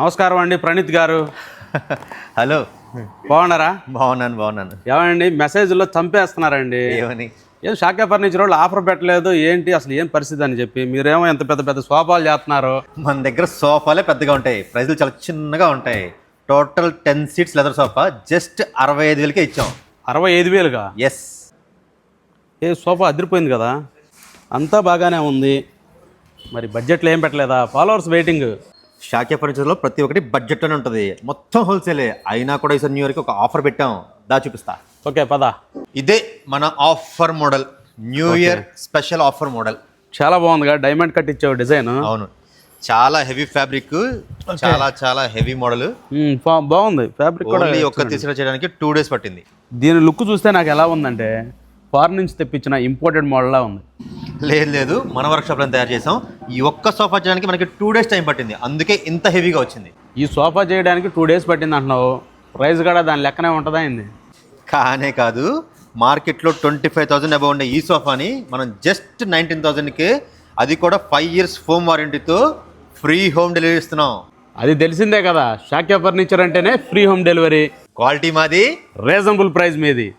నమస్కారం అండి ప్రణీత్ గారు. హలో. బాగున్నారా? బాగున్నాను బాగున్నాను. ఏమండి మెసేజ్లో చంపేస్తున్నారండి. ఏమని? ఏం షాకే ఫర్నిచర్ వాళ్ళు ఆఫర్ పెట్టలేదు ఏంటి అసలు ఏం పరిస్థితి అని చెప్పి. మీరేమో ఎంత పెద్ద పెద్ద సోఫాలు చేస్తున్నారు. మన దగ్గర సోఫాలే పెద్దగా ఉంటాయి. ప్రైజులు చాలా చిన్నగా ఉంటాయి. Total ten seats leather sofa just అరవై ఐదు వేలకే ఇచ్చాం. అరవై ఐదు వేలుగా? ఎస్ ఏ సోఫా అదిరిపోయింది కదా. అంతా బాగానే ఉంది. మరి బడ్జెట్లో ఏం పెట్టలేదా? ఫాలోవర్స్ వెయిటింగ్ షాకే ఫర్నిచర్లో ప్రతి ఒక్కటి బడ్జెట్లోనే ఉంటుంది. మొత్తం హోల్సేలే అయినా కూడా ఈసారి న్యూ ఇయర్కి ఒక ఆఫర్ పెట్టాం. దా చూపిస్తా. ఓకే పద. ఇదే మన offer model new year special offer model చాలా బాగుందిగా. డైమండ్ కట్ ఇచ్చావు డిజైన్ అవును. చాలా హెవీ ఫ్యాబ్రిక్ చాలా చాలా హెవీ మోడల్ బాగుంది. ఫ్యాబ్రిక్ కూడా ఒక్క తీసుకుని చేయడానికి టూ డేస్ పట్టింది. దీని లుక్ చూస్తే నాకు ఎలా ఉందంటే ఫారెన్ నుంచి తెప్పించిన ఇంపోర్టెడ్ మోడల్లా ఉంది. లేదు లేదు. మన వర్క్షాప్లో తయారు చేసాం. ఈ ఒక్క సోఫా చేయడానికి మనకి టూ డేస్ టైం పట్టింది. అందుకే ఇంత హెవీగా వచ్చింది. ఈ సోఫా చేయడానికి టూ డేస్ పట్టింది అంటున్నావు. ప్రైస్ కూడా దాని లెక్కనే ఉంటుందా ఏంది? కానే కాదు. మార్కెట్లో ట్వంటీ ఫైవ్ థౌసండ్ అబౌవ్ ఉండే ఈ సోఫాని మనం జస్ట్ నైన్టీన్ థౌసండ్కి అది కూడా ఫైవ్ ఇయర్స్ హోమ్ వారంటీతో ఫ్రీ హోమ్ డెలివరీ ఇస్తున్నాం. అది తెలిసిందే కదా. షాక్యా ఫర్నిచర్ అంటేనే ఫ్రీ హోమ్ డెలివరీ క్వాలిటీ మాది. రీజనబుల్ ప్రైస్ మీది.